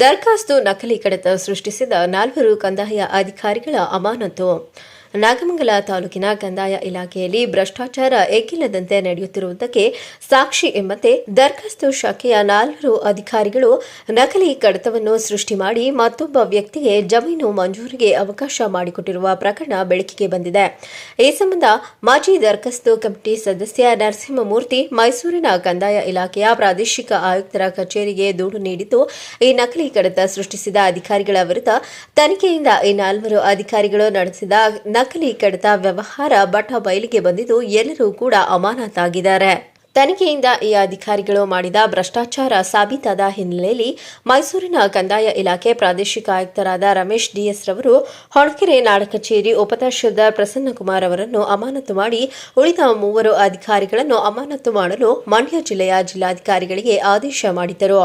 ದರ್ಖಾಸ್ತು ನಕಲಿ ಕಡತ ಸೃಷ್ಟಿಸಿದ ನಾಲ್ವರು ಕಂದಾಯ ಅಧಿಕಾರಿಗಳ ಅಮಾನತು. ನಾಗಮಂಗಲ ತಾಲೂಕಿನ ಕಂದಾಯ ಇಲಾಖೆಯಲ್ಲಿ ಭ್ರಷ್ಟಾಚಾರ ಏಕಿಲ್ಲದಂತೆ ನಡೆಯುತ್ತಿರುವುದಕ್ಕೆ ಸಾಕ್ಷಿ ಎಂಬಂತೆ ದರ್ಖಾಸ್ತು ಶಾಖೆಯ ನಾಲ್ವರು ಅಧಿಕಾರಿಗಳು ನಕಲಿ ಕಡತವನ್ನು ಸೃಷ್ಟಿ ಮಾಡಿ ಮತ್ತೊಬ್ಬ ವ್ಯಕ್ತಿಗೆ ಜಮೀನು ಮಂಜೂರಿಗೆ ಅವಕಾಶ ಮಾಡಿಕೊಟ್ಟಿರುವ ಪ್ರಕರಣ ಬೆಳಕಿಗೆ ಬಂದಿದೆ. ಈ ಸಂಬಂಧ ಮಾಜಿ ದರ್ಖಾಸ್ತು ಕಮಿಟಿ ಸದಸ್ಯ ನರಸಿಂಹಮೂರ್ತಿ ಮೈಸೂರಿನ ಕಂದಾಯ ಇಲಾಖೆಯ ಪ್ರಾದೇಶಿಕ ಆಯುಕ್ತರ ಕಚೇರಿಗೆ ದೂರು ನೀಡಿದ್ದು, ಈ ನಕಲಿ ಕಡತ ಸೃಷ್ಟಿಸಿದ ಅಧಿಕಾರಿಗಳ ವಿರುದ್ಧ ತನಿಖೆಯಿಂದ ಈ ನಾಲ್ವರು ಅಧಿಕಾರಿಗಳು ನಡೆಸಿದ ನಕಲಿ ಕಡತ ವ್ಯವಹಾರ ಬಟ ಬಯಲಿಗೆ ಬಂದಿದ್ದು ಎಲ್ಲರೂ ಕೂಡ ಅಮಾನತಾಗಿದ್ದಾರೆ. ತನಿಖೆಯಿಂದ ಈ ಅಧಿಕಾರಿಗಳು ಮಾಡಿದ ಭ್ರಷ್ಟಾಚಾರ ಸಾಬೀತಾದ ಹಿನ್ನೆಲೆಯಲ್ಲಿ ಮೈಸೂರಿನ ಕಂದಾಯ ಇಲಾಖೆ ಪ್ರಾದೇಶಿಕ ಆಯುಕ್ತರಾದ ರಮೇಶ್ ಡಿಎಸ್ ರವರು ಹೊಣಕೆರೆ ನಾಡ ಕಚೇರಿ ಉಪತಹಶೀಲ್ದಾರ್ ಪ್ರಸನ್ನಕುಮಾರ್ ಅವರನ್ನು ಅಮಾನತು ಮಾಡಿ ಉಳಿದ ಮೂವರು ಅಧಿಕಾರಿಗಳನ್ನು ಅಮಾನತು ಮಾಡಲು ಮಂಡ್ಯ ಜಿಲ್ಲೆಯ ಜಿಲ್ಲಾಧಿಕಾರಿಗಳಿಗೆ ಆದೇಶ ಮಾಡಿದ್ದರು.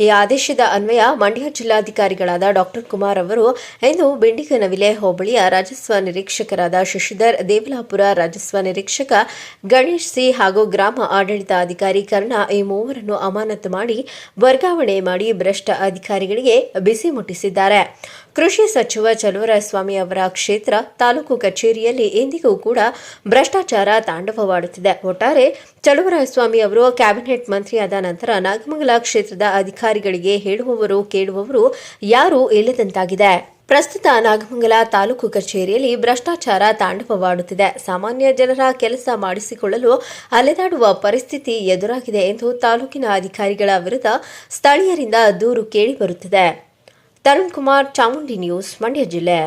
ಈ ಆದೇಶದ ಅನ್ವಯ ಮಂಡ್ಯ ಜಿಲ್ಲಾಧಿಕಾರಿಗಳಾದ ಡಾಕ್ಟರ್ ಕುಮಾರ್ ಅವರು ಇಂದು ಬೆಂಡಿಗನವಿಲೆ ಹೋಬಳಿಯ ರಾಜಸ್ವ ನಿರೀಕ್ಷಕರಾದ ಶಶಿಧರ್, ದೇವಲಾಪುರ ರಾಜಸ್ವ ನಿರೀಕ್ಷಕ ಗಣೇಶ್ ಸಿ ಹಾಗೂ ಗ್ರಾಮ ಆಡಳಿತಾಧಿಕಾರಿ ಕರ್ಣ ಈ ಮೂವರನ್ನು ಅಮಾನತು ಮಾಡಿ ವರ್ಗಾವಣೆ ಮಾಡಿ ಭ್ರಷ್ಟ ಅಧಿಕಾರಿಗಳಿಗೆ ಬಿಸಿ ಮುಟ್ಟಿಸಿದ್ದಾರೆ. ಕೃಷಿ ಸಚಿವ ಚಲುವರಾಯಸ್ವಾಮಿ ಅವರ ಕ್ಷೇತ್ರ ತಾಲೂಕು ಕಚೇರಿಯಲ್ಲಿ ಇಂದಿಗೂ ಕೂಡ ಭ್ರಷ್ಟಾಚಾರ ತಾಂಡವವಾಡುತ್ತಿದೆ. ಒಟ್ಟಾರೆ ಚಲುವರಾಯಸ್ವಾಮಿ ಅವರು ಕ್ಯಾಬಿನೆಟ್ ಮಂತ್ರಿಯಾದ ನಂತರ ನಾಗಮಂಗಲ ಕ್ಷೇತ್ರದ ಅಧಿಕಾರಿಗಳಿಗೆ ಹೇಳುವವರು ಕೇಳುವವರು ಯಾರೂ ಇಲ್ಲದಂತಾಗಿದೆ. ಪ್ರಸ್ತುತ ನಾಗಮಂಗಲ ತಾಲೂಕು ಕಚೇರಿಯಲ್ಲಿ ಭ್ರಷ್ಟಾಚಾರ ತಾಂಡವವಾಡುತ್ತಿದೆ. ಸಾಮಾನ್ಯ ಜನರ ಕೆಲಸ ಮಾಡಿಸಿಕೊಳ್ಳಲು ಅಲೆದಾಡುವ ಪರಿಸ್ಥಿತಿ ಎದುರಾಗಿದೆ ಎಂದು ತಾಲೂಕಿನ ಅಧಿಕಾರಿಗಳ ವಿರುದ್ಧ ಸ್ಥಳೀಯರಿಂದ ದೂರು ಕೇಳಿಬರುತ್ತಿದೆ ತರುಣ್ ಕುಮಾರ್ ಚಾಮುಂಡಿ ನ್ಯೂಸ್, ಮಂಡ್ಯ ಜಿಲ್ಲೆ.